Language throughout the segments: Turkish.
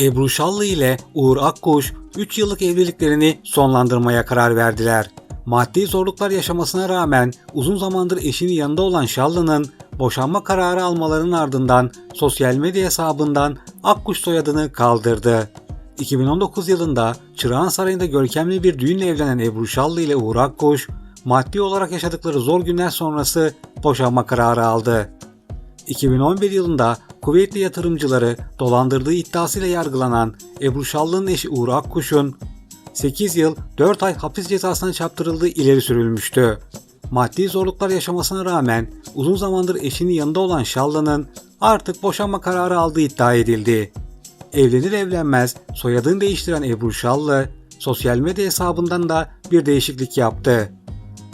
Ebru Şallı ile Uğur Akkuş 3 yıllık evliliklerini sonlandırmaya karar verdiler. Maddi zorluklar yaşamasına rağmen uzun zamandır eşinin yanında olan Şallı'nın boşanma kararı almalarının ardından sosyal medya hesabından Akkuş soyadını kaldırdı. 2019 yılında Çırağan Sarayı'nda görkemli bir düğünle evlenen Ebru Şallı ile Uğur Akkuş, maddi olarak yaşadıkları zor günler sonrası boşanma kararı aldı. 2011 yılında kuvvetli yatırımcıları dolandırdığı iddiasıyla yargılanan Ebru Şallı'nın eşi Uğur Akkuş'un 8 yıl 4 ay hapis cezasına çarptırıldığı ileri sürülmüştü. Maddi zorluklar yaşamasına rağmen uzun zamandır eşinin yanında olan Şallı'nın artık boşanma kararı aldığı iddia edildi. Evlenir evlenmez soyadını değiştiren Ebru Şallı sosyal medya hesabından da bir değişiklik yaptı.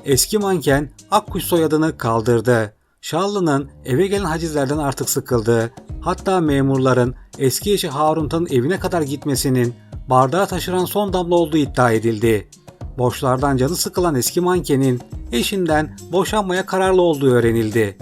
Eski manken Akkuş soyadını kaldırdı. Şallı'nın eve gelen hacizlerden artık sıkıldı. Hatta memurların eski eşi Harun Tan'ın evine kadar gitmesinin bardağı taşıran son damla olduğu iddia edildi. Borçlardan canı sıkılan eski mankenin eşinden boşanmaya kararlı olduğu öğrenildi.